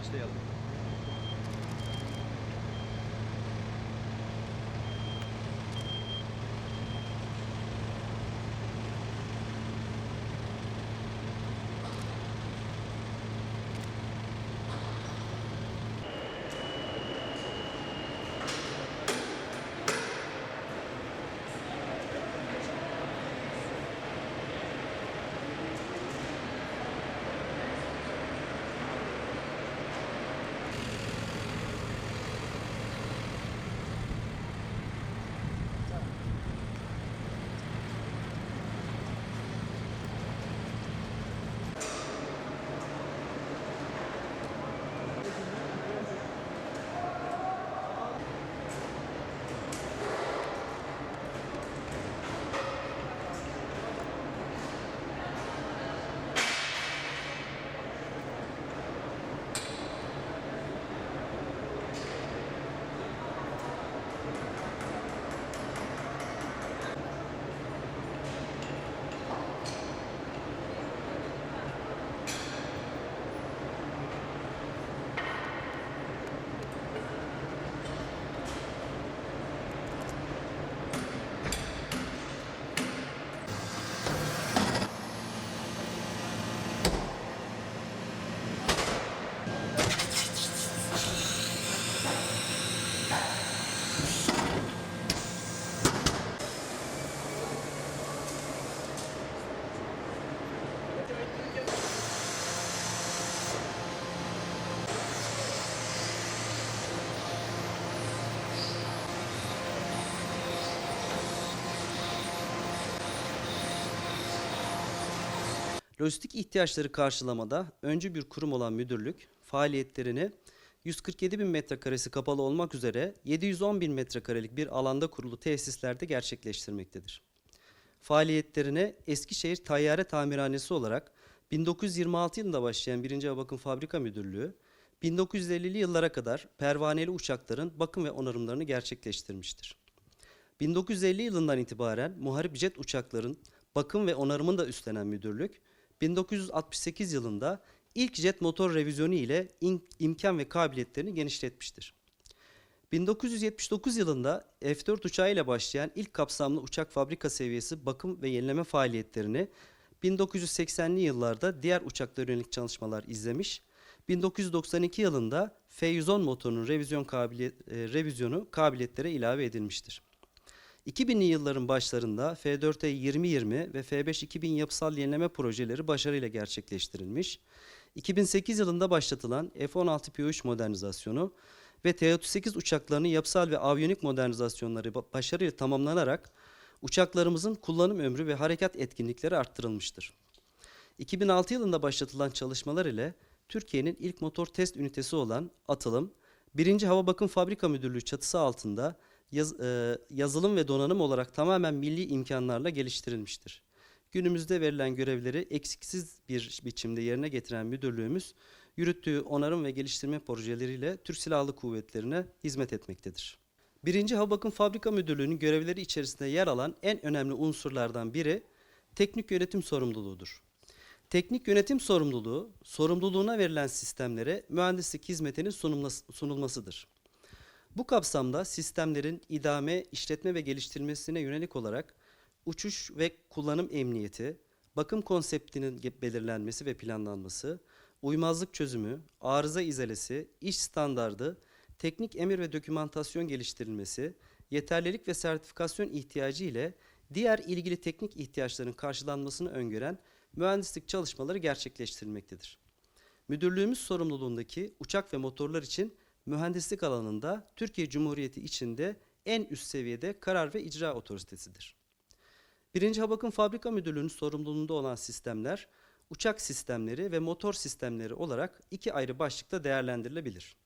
Castelo. Lojistik ihtiyaçları karşılamada öncü bir kurum olan müdürlük faaliyetlerini 147 bin metrekaresi kapalı olmak üzere 710 bin metrekarelik bir alanda kurulu tesislerde gerçekleştirmektedir. Faaliyetlerine Eskişehir Tayyare Tamirhanesi olarak 1926 yılında başlayan 1. Hava Bakım Fabrika Müdürlüğü 1950'li yıllara kadar pervaneli uçakların bakım ve onarımlarını gerçekleştirmiştir. 1950 yılından itibaren muharip jet uçakların bakım ve onarımını da üstlenen müdürlük, 1968 yılında ilk jet motor revizyonu ile imkan ve kabiliyetlerini genişletmiştir. 1979 yılında F-4 uçağı ile başlayan ilk kapsamlı uçak fabrika seviyesi bakım ve yenileme faaliyetlerini 1980'li yıllarda diğer uçaklara yönelik çalışmalar izlemiş, 1992 yılında F-110 motorunun revizyon kabiliyet, revizyonu kabiliyetlere ilave edilmiştir. 2000'li yılların başlarında F4E 2020 ve F5 2000 yapısal yenileme projeleri başarıyla gerçekleştirilmiş. 2008 yılında başlatılan F-16 P3 modernizasyonu ve T-38 uçaklarının yapısal ve aviyonik modernizasyonları ba- başarıyla tamamlanarak uçaklarımızın kullanım ömrü ve harekat etkinlikleri arttırılmıştır. 2006 yılında başlatılan çalışmalar ile Türkiye'nin ilk motor test ünitesi olan Atılım, 1. Hava Bakım Fabrika Müdürlüğü çatısı altında yaz- e, yazılım ve donanım olarak tamamen milli imkanlarla geliştirilmiştir. Günümüzde verilen görevleri eksiksiz bir biçimde yerine getiren müdürlüğümüz, yürüttüğü onarım ve geliştirme projeleriyle Türk Silahlı Kuvvetleri'ne hizmet etmektedir. 1. Hava Fabrika Müdürlüğü'nün görevleri içerisinde yer alan en önemli unsurlardan biri teknik yönetim sorumluluğudur. Teknik yönetim sorumluluğu, sorumluluğuna verilen sistemlere mühendislik hizmetinin sunulması- sunulmasıdır. Bu kapsamda sistemlerin idame, işletme ve geliştirilmesine yönelik olarak uçuş ve kullanım emniyeti, bakım konseptinin belirlenmesi ve planlanması, uymazlık çözümü, arıza izalesi, iş standardı, teknik emir ve dokümantasyon geliştirilmesi, yeterlilik ve sertifikasyon ihtiyacı ile diğer ilgili teknik ihtiyaçların karşılanmasını öngören mühendislik çalışmaları gerçekleştirilmektedir. Müdürlüğümüz sorumluluğundaki uçak ve motorlar için mühendislik alanında Türkiye Cumhuriyeti içinde en üst seviyede karar ve icra otoritesidir. Birinci Hava Bakım Fabrika Müdürlüğü'nün sorumluluğunda olan sistemler, uçak sistemleri ve motor sistemleri olarak iki ayrı başlıkta değerlendirilebilir.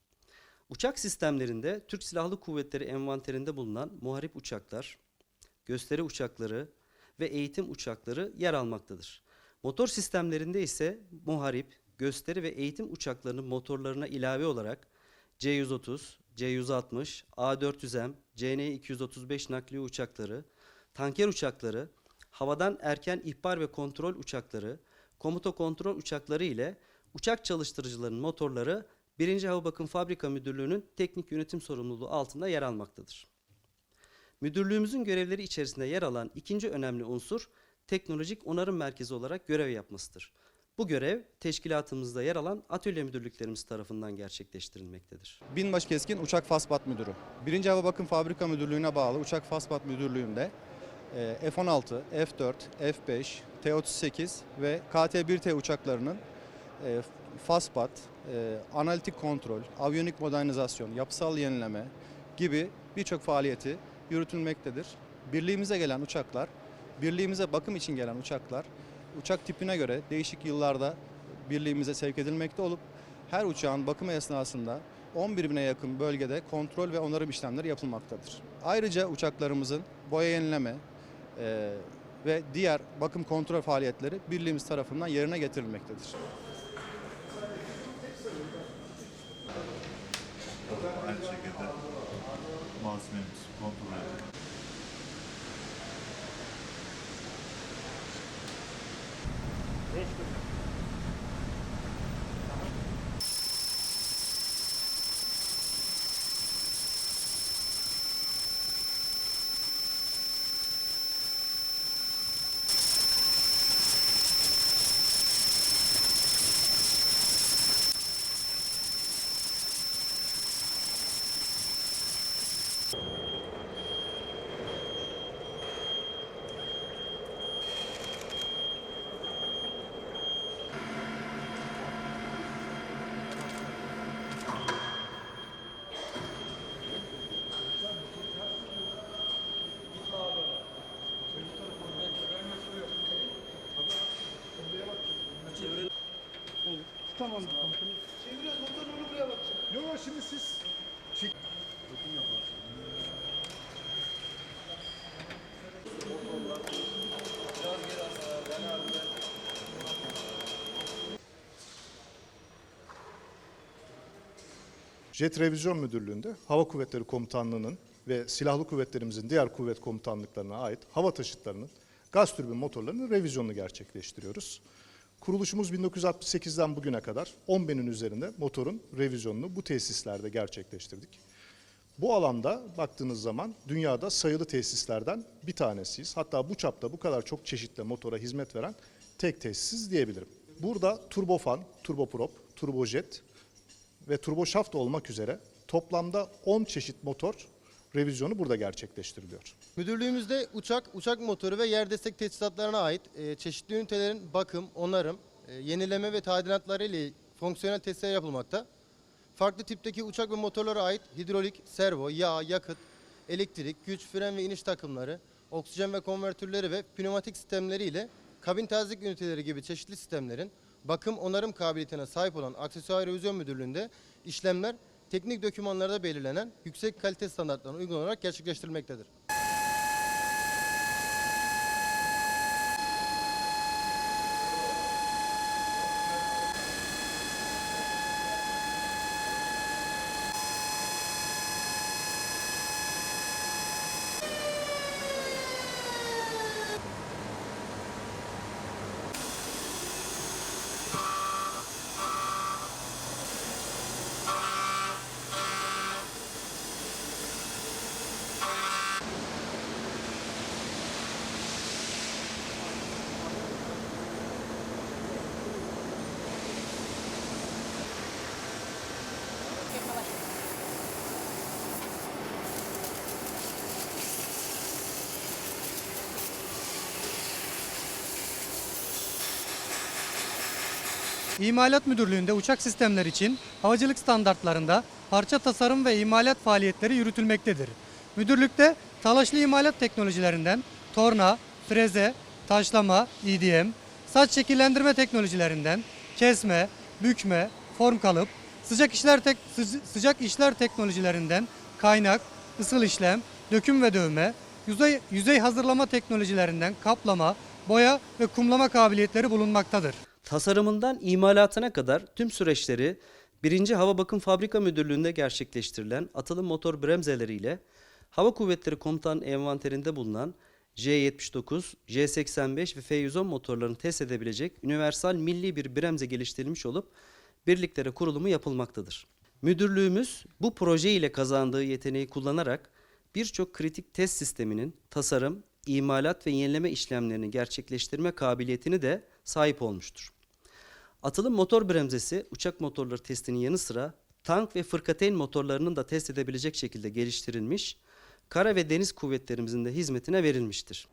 Uçak sistemlerinde Türk Silahlı Kuvvetleri envanterinde bulunan muharip uçaklar, gösteri uçakları ve eğitim uçakları yer almaktadır. Motor sistemlerinde ise muharip, gösteri ve eğitim uçaklarının motorlarına ilave olarak C-130, C-160, A-400M, CN-235 nakliye uçakları, tanker uçakları, havadan erken ihbar ve kontrol uçakları, komuta kontrol uçakları ile uçak çalıştırıcılarının motorları 1. Hava Bakım Fabrika Müdürlüğü'nün teknik yönetim sorumluluğu altında yer almaktadır. Müdürlüğümüzün görevleri içerisinde yer alan ikinci önemli unsur teknolojik onarım merkezi olarak görev yapmasıdır. Bu görev teşkilatımızda yer alan atölye müdürlüklerimiz tarafından gerçekleştirilmektedir. Binbaşı Keskin Uçak Fasbat Müdürü. 1. Hava Bakım Fabrika Müdürlüğü'ne bağlı Uçak Fasbat Müdürlüğü'nde e, F-16, F-4, F-5, T-38 ve KT-1T uçaklarının e, Fasbat, e, analitik kontrol, aviyonik modernizasyon, yapısal yenileme gibi birçok faaliyeti yürütülmektedir. Birliğimize gelen uçaklar, birliğimize bakım için gelen uçaklar uçak tipine göre değişik yıllarda birliğimize sevk edilmekte olup her uçağın bakımı esnasında 11 bine yakın bölgede kontrol ve onarım işlemleri yapılmaktadır. Ayrıca uçaklarımızın boya yenileme e, ve diğer bakım kontrol faaliyetleri birliğimiz tarafından yerine getirilmektedir. malzememiz kontrol edilir. Richtig. Yok şimdi siz Jet Revizyon Müdürlüğü'nde Hava Kuvvetleri Komutanlığı'nın ve Silahlı Kuvvetlerimizin diğer kuvvet komutanlıklarına ait hava taşıtlarının gaz türbin motorlarının revizyonunu gerçekleştiriyoruz. Kuruluşumuz 1968'den bugüne kadar 10 binin üzerinde motorun revizyonunu bu tesislerde gerçekleştirdik. Bu alanda baktığınız zaman dünyada sayılı tesislerden bir tanesiyiz. Hatta bu çapta bu kadar çok çeşitli motora hizmet veren tek tesisiz diyebilirim. Burada turbofan, turboprop, turbojet ve turboşaft olmak üzere toplamda 10 çeşit motor revizyonu burada gerçekleştiriliyor. Müdürlüğümüzde uçak, uçak motoru ve yer destek teçhizatlarına ait e, çeşitli ünitelerin bakım, onarım, e, yenileme ve tadilatları ile fonksiyonel testler yapılmakta. Farklı tipteki uçak ve motorlara ait hidrolik, servo, yağ, yakıt, elektrik, güç, fren ve iniş takımları, oksijen ve konvertörleri ve pneumatik sistemleri ile kabin tazelik üniteleri gibi çeşitli sistemlerin bakım, onarım kabiliyetine sahip olan Aksesuar Revizyon Müdürlüğü'nde işlemler teknik dokümanlarda belirlenen yüksek kalite standartlarına uygun olarak gerçekleştirilmektedir. İmalat Müdürlüğü'nde uçak sistemleri için havacılık standartlarında parça tasarım ve imalat faaliyetleri yürütülmektedir. Müdürlükte talaşlı imalat teknolojilerinden torna, freze, taşlama, EDM, saç şekillendirme teknolojilerinden kesme, bükme, form kalıp, sıcak işler tek, sıca- sıcak işler teknolojilerinden kaynak, ısıl işlem, döküm ve dövme, yüzey, yüzey hazırlama teknolojilerinden kaplama, boya ve kumlama kabiliyetleri bulunmaktadır. Tasarımından imalatına kadar tüm süreçleri 1. Hava Bakım Fabrika Müdürlüğü'nde gerçekleştirilen atılım motor bremzeleriyle Hava Kuvvetleri Komutan envanterinde bulunan J79, J85 ve F110 motorlarını test edebilecek universal milli bir bremze geliştirilmiş olup birliklere kurulumu yapılmaktadır. Müdürlüğümüz bu proje ile kazandığı yeteneği kullanarak birçok kritik test sisteminin tasarım, imalat ve yenileme işlemlerini gerçekleştirme kabiliyetini de sahip olmuştur. Atılım motor bremzesi uçak motorları testinin yanı sıra tank ve fırkateyn motorlarının da test edebilecek şekilde geliştirilmiş, kara ve deniz kuvvetlerimizin de hizmetine verilmiştir.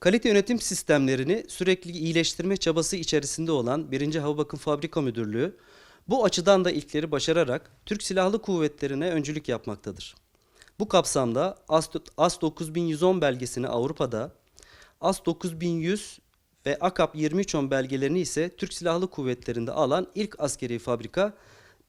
Kalite yönetim sistemlerini sürekli iyileştirme çabası içerisinde olan 1. Hava Bakım Fabrika Müdürlüğü bu açıdan da ilkleri başararak Türk Silahlı Kuvvetleri'ne öncülük yapmaktadır. Bu kapsamda AS, AS 9110 belgesini Avrupa'da, AS 9100 ve AKAP 2310 belgelerini ise Türk Silahlı Kuvvetleri'nde alan ilk askeri fabrika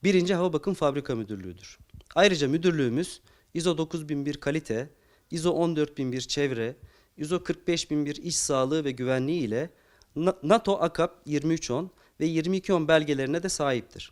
1. Hava Bakım Fabrika Müdürlüğü'dür. Ayrıca müdürlüğümüz ISO 9001 kalite, ISO 14001 çevre, ISO 45001 iş sağlığı ve güvenliği ile Na- NATO AKAP 2310 ve 2210 belgelerine de sahiptir.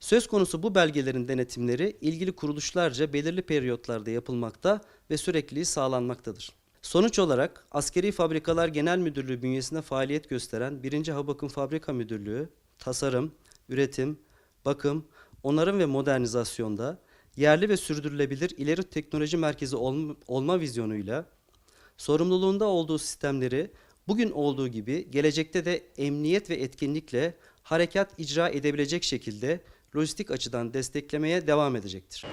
Söz konusu bu belgelerin denetimleri ilgili kuruluşlarca belirli periyotlarda yapılmakta ve sürekliliği sağlanmaktadır. Sonuç olarak Askeri Fabrikalar Genel Müdürlüğü bünyesinde faaliyet gösteren 1. Hava Bakım Fabrika Müdürlüğü, tasarım, üretim, bakım, onarım ve modernizasyonda yerli ve sürdürülebilir ileri teknoloji merkezi olma, olma vizyonuyla sorumluluğunda olduğu sistemleri bugün olduğu gibi gelecekte de emniyet ve etkinlikle harekat icra edebilecek şekilde lojistik açıdan desteklemeye devam edecektir.